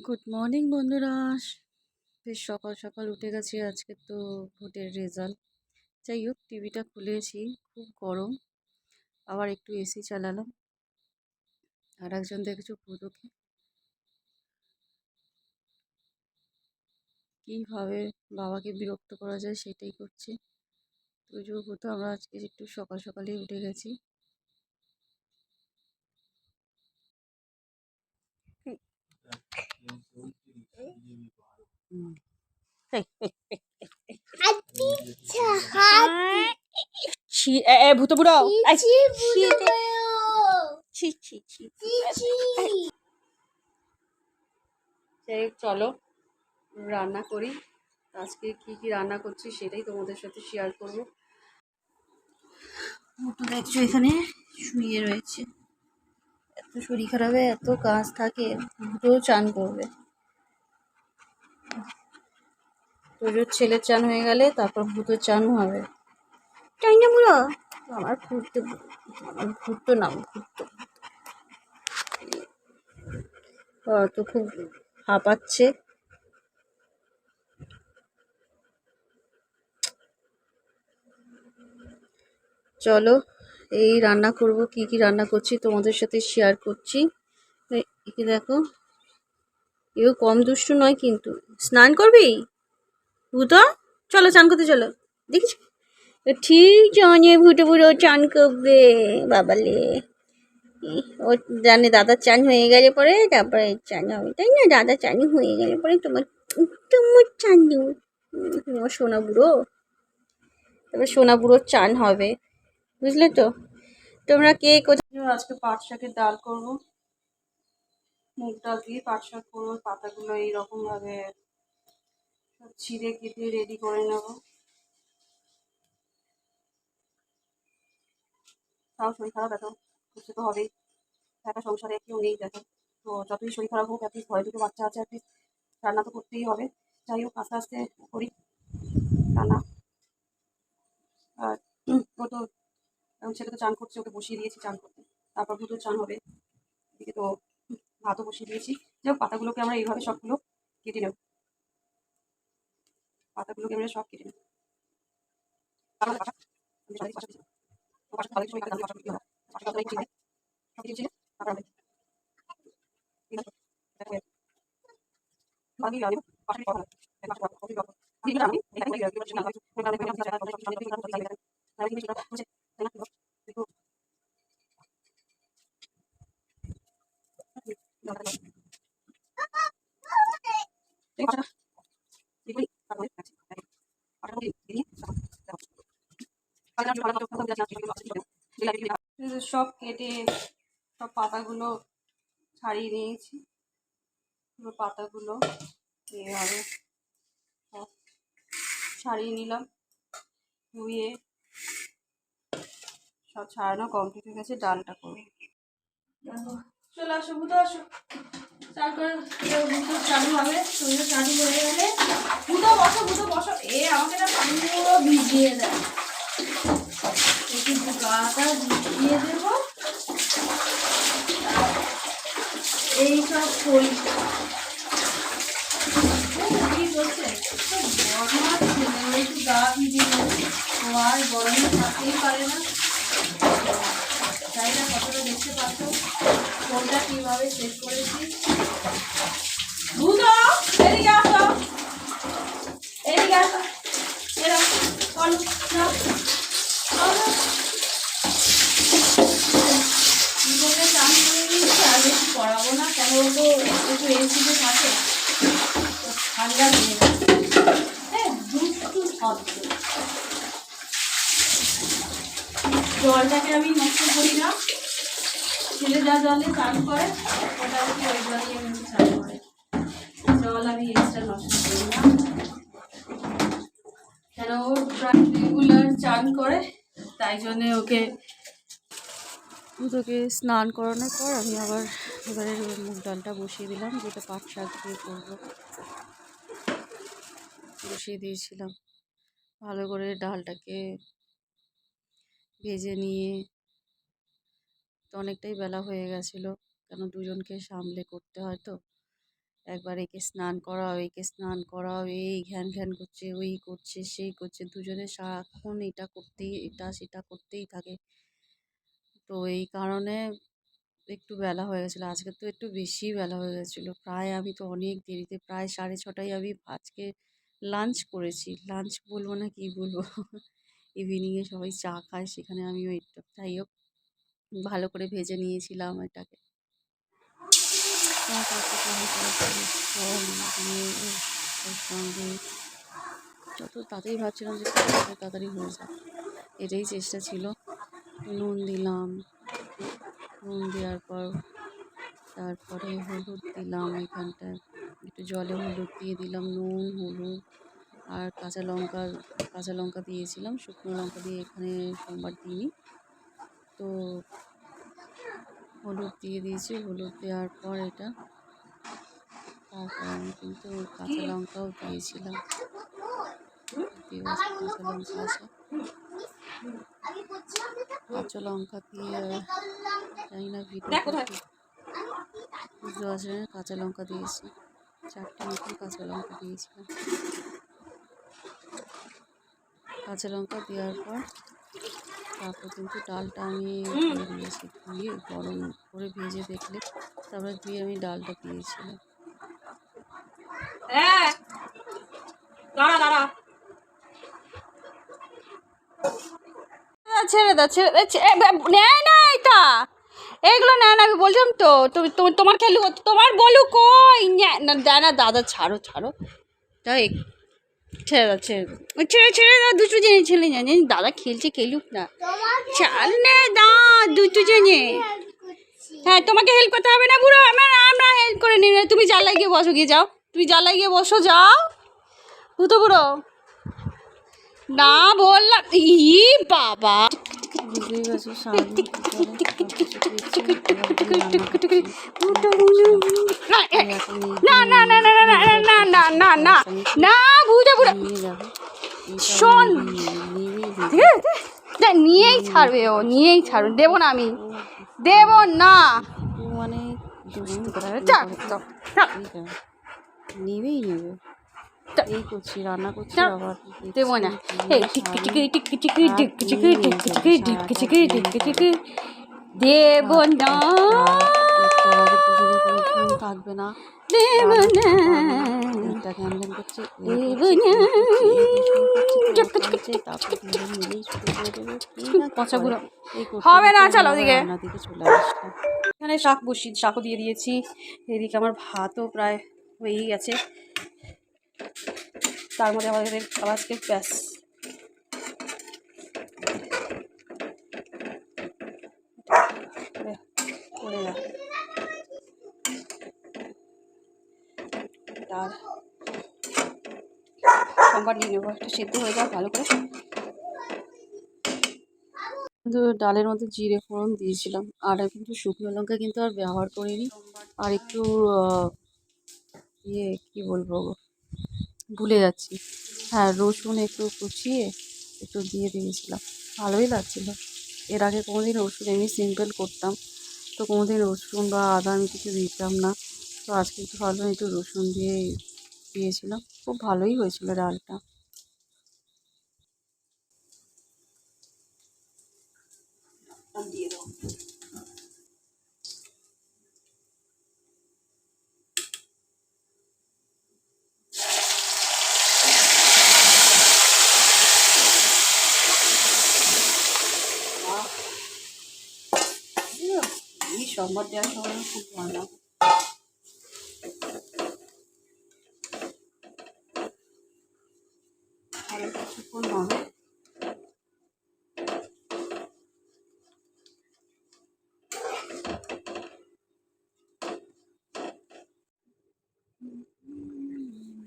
Good morning বন্ধুরা বেশ সকাল সকাল উঠে গেছি আজকে তো ভোটের রেজাল্ট যাই হোক টিভিটা খুলেছি, খুব গরম। আবার একটু এসি চালালাম। আর একজন দেখেছ পুরোকে কীভাবে বাবাকে বিরক্ত করা যায় সেটাই করছে। তো যেহেতু আমরা আজকে একটু সকাল সকালেই উঠে গেছি হুম। ছি এ এ চলো, রান্না করি। আজকে কি কি রান্না করছি সেটাই তোমাদের সাথে শেয়ার করব। মোটু দেখছ এখানে? শুয়ে রয়েছে। এত শরীর খারাপে, এত কাজ থাকে দুটো চান করবে। তোজোর ছেলের চান হয়ে গেলে তারপর ভূতের চান হবে। তাই না বুড়ো? আমার ঘুরতে আমার ঘুরতো না ঘুরতো তো খুব হাঁপাচ্ছে। চলো এই রান্না করব কি কি রান্না করছি তোমাদের সাথে শেয়ার করছি। একে দেখো এও কম দুষ্টু নয় কিন্তু। স্নান করবি? ভূতো, চলো চান করতে চলো। দেখিস? ঠিক জানে ভুটো ভুটো চান করবে বাবালে ও জানে দাদার চান হয়ে গেলে পরে তারপরে চান হবে, তাই না? দাদা চান হয়ে গেলে পরে তোমার তোমার চান তোমার সোনা বুড়ো। তারপরে সোনা বুড়োর চান হবে, বুঝলে তো? তোমরা কে কোথায় আজকে পাট শাকের ডাল করব। মুগ ডাল দিয়ে পাট শাক করব, পাতাগুলো এইরকম ভাবে ছিঁড়ে কেটে রেডি করে নেব। তাও শরীর খারাপ এত করতে তো হবেই। একটা সংসারে কেউ নেই দেখো তো যতই শরীর খারাপ হোক, অ্যাটলিস্ট ঘরে দুটো বাচ্চা আছে, অ্যাটলিস্ট রান্না তো করতেই হবে। যাই হোক, আস্তে আস্তে করি। রান্না। আর ও তো ছেলে তো চান করছে, ওকে বসিয়ে দিয়েছি চান করতে। তারপর দুটো চান হবে। এদিকে তো ভাতও বসিয়ে দিয়েছি যাই পাতাগুলোকে আমরা এইভাবে সবগুলো কেটে নেব পাতাগুলোকে আমরা সব কেটে নেব আমি সব কেটে সব পাতাগুলো ছাড়িয়ে নিয়েছি। পুরো পাতাগুলো এইভাবে ছাড়িয়ে নিলাম। ধুয়ে সব ছাড়ানো কমপ্লিট হয়ে গেছে, ডালটা দেখো চলে আসো বুঝতে আসো। তারপরে বুটো চালু হবে শরীর চালু হয়ে গেলে। বুটো বসো বুটো বসো। এ, আমাকে না পুরো ভিজিয়ে দেয় একটু গাটা ভিজিয়ে দেবো। এই সব করি। কি ছেলে একটু গা ভিজিয়ে দেবে ও আর গরমে থাকতেই পারে না। জানি না কতটা দেখতে পাচ্ছ? ফোনটা কীভাবে সেট করেছি? ভূতো এদিকে আসো! এদিকে আসো! এরকম, চলো জীবনে চান করে নিয়েছি, আর বেশি পড়াবো না, কেন তো একটু এসিতে থাকে। তো ঠান্ডা লেগে গেছে হ্যাঁ দুষ্টু শব্দ জলটাকে আমি নষ্ট করি না। ছেলে যা জলে চান করে, ওটা কি ওই জলই আমি চান করে। জল আমি এক্সট্রা নষ্ট করি না। কেন ও প্রায় রেগুলার চান করে, তাই জন্যে ওকে ওকে স্নান করানোর পর আমি আবার এবারে মুগ ডালটা বসিয়ে দিলাম, যেটা পাট শাক দিয়ে করব। বসিয়ে দিয়েছিলাম। ভালো করে ডালটাকে ভেজে নিয়ে। তো অনেকটাই বেলা হয়ে গেছিল। কেন দুজনকে সামলে করতে হয় তো। একবার একে স্নান করাও, একে স্নান করাও, এই ঘ্যান ঘ্যান করছে, ওই করছে, সেই করছে। দুজনে সারাক্ষণ এটা করতেই, এটা সেটা করতেই থাকে। তো এই কারণে একটু বেলা হয়ে গেছিল। আজকে তো একটু বেশি বেলা হয়ে গেছিল। প্রায় আমি তো অনেক দেরিতে, প্রায় সাড়ে ছটায় আমি আজকে লাঞ্চ করেছি। লাঞ্চ বলব না কি বলব? ইভিনিংয়ে সবাই চা খায়, সেখানে আমি ওইটা যাই হোক, ভালো করে ভেজে নিয়েছিলাম এটাকে সঙ্গে যত তাড়াতাড়ি ভাবছিলাম যে তাড়াতাড়ি হয়ে যায় এটাই চেষ্টা ছিল। নুন দিলাম। নুন দেওয়ার পর, তারপরে হলুদ দিলাম এখানটায় একটু জলে হলুদ দিয়ে দিলাম, নুন, হলুদ। আর কাঁচা লঙ্কা কাঁচা লঙ্কা দিয়েছিলাম শুকনো লঙ্কা দিয়ে এখানে সোমবার দিইনি। তো হলুদ দিয়ে দিয়েছি হলুদ দেওয়ার পর এটা তারপর আমি কিন্তু কাঁচা লঙ্কাও দিয়েছিলাম। কাঁচা লঙ্কা আছে। কাঁচা লঙ্কা দিয়ে জানি না ভিডিও বুঝতে পারছি কাঁচা লঙ্কা দিয়েছি। চারটে মতন কাঁচা লঙ্কা দিয়েছিলাম। কাঁচা লঙ্কা দেওয়ার পর তারপর কিন্তু ডালটা আমি দিয়ে দিয়েছি ধুয়ে গরম করে ভেজে দেখলে তারপরে ধুয়ে আমি ডালটা দিয়েছিলাম। হ্যাঁ ছেড়ে দাও ছেড়ে বে- নেয় না এটা। এগুলো নেয় না আমি বলছিলাম তো তুমি তুমি- তোমার খেলু তোমার বলু কই? না দাদা ছাড়ো ছাড়ো। তাই ছেড়ে দাও, ছেড়ে ছেড়ে ছেড়ে দাও দুটো জেনে ছেলে জানে দাদা খেলছে, খেলুক না। ছাড় নে দা দুটো জেনে হ্যাঁ তোমাকে হেল্প করতে হবে না, বুড়ো। আমার, আমরা হেল্প করে নিই। তুমি জ্বালাই গিয়ে বসো, গিয়ে যাও। তুমি জ্বালাই গিয়ে বসো, যাও। ভূতো, বুড়ো। না, বললাম। ই, বাবা। না না না না না না না না না না বুঝে যাবে শোন ঠিক নিয়েই ছাড়বে ও নিয়েই ছাড়বে দেবো না আমি দেবো না মানে। নেবেই। এই করছি রান্না করছি। আবার দেবো না এই টিকি টিকি টিকি টিকি টিকি টিকি টিকি টিকি টিকি টিকি টিকি দেবো না। থাকবে না দেবো না এটা কেমন করছে দেবো না পচাগুলো। হবে না, করতে চলো ওদিকে। চলে আসলাম। এখানে শাক বসি শাকও দিয়ে দিয়েছি। এদিকে আমার ভাতও প্রায় হয়েই গেছে। তার মধ্যে আমাদের আবার আজকে ব্যাস করে- করে রাখ। ডাল সোমবার নিয়ে নেব। একটা সেদ্ধ হয়ে যাক ভালো করে। কিন্তু ডালের মধ্যে জিরে ফোড়ন দিয়েছিলাম। আর কিন্তু শুকনো লঙ্কা কিন্তু আর ব্যবহার করিনি। আর একটু ইয়ে কী বলব ভুলে যাচ্ছি। হ্যাঁ রসুন একটু কুচিয়ে একটু দিয়ে দিয়েছিলাম। ভালোই লাগছিল। এর আগে কোনোদিন রসুন, এমনি সিম্পল করতাম। তো কোনোদিন রসুন বা আদা আমি কিছু দিতাম না। তো আজকে একটু ভালো একটু রসুন দিয়ে দিয়েছিলাম। খুব ভালোই হয়েছিল ডালটা। দিয়ে সম্বাদ দেওয়ার সময় খুব ভালো আরও কিছুক্ষণ হবে?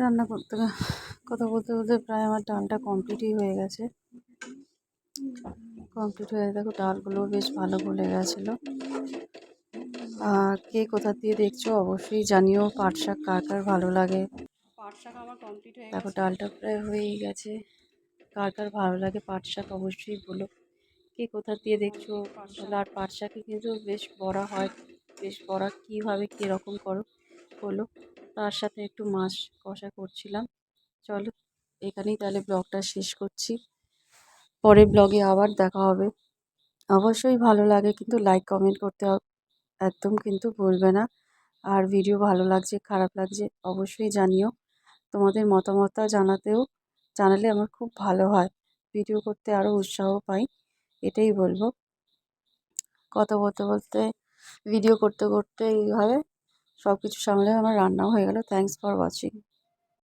রান্না করতে কথা বলতে বলতে প্রায় আমার ডালটা কমপ্লিটই হয়ে গেছে। কমপ্লিট হয়ে দেখো ডালগুলো বেশ ভালো গলে গেছিল। আর কে কোথা দিয়ে দেখছ অবশ্যই জানিও পাট শাক কার কার ভালো লাগে? পাট শাক আমার কমপ্লিট হয়ে দেখো ডালটা প্রায় হয়েই গেছে। কার কার ভালো লাগে পাট শাক অবশ্যই বলো। কে কোথা দিয়ে দেখছ আর পাট শাকে কিন্তু বেশ বড়া হয়, বেশ বড়া কীভাবে কীরকম করো বলো। তার সাথে একটু মাছ কষা করছিলাম। চলো এখানেই তাহলে ব্লগটা শেষ করছি। পরে ব্লগে আবার দেখা হবে। অবশ্যই ভালো লাগে, কিন্তু লাইক কমেন্ট করতে একদম কিন্তু ভুলবে না। আর ভিডিও ভালো লাগছে, খারাপ লাগছে অবশ্যই জানিও। তোমাদের মতামতটা জানাতেও জানালে আমার খুব ভালো হয়। ভিডিও করতে আরও উৎসাহ পাই, এটাই বলব। কথা বলতে বলতে, ভিডিও করতে করতে এইভাবে সব কিছু সামলে আমার রান্নাও হয়ে গেল। Thanks for watching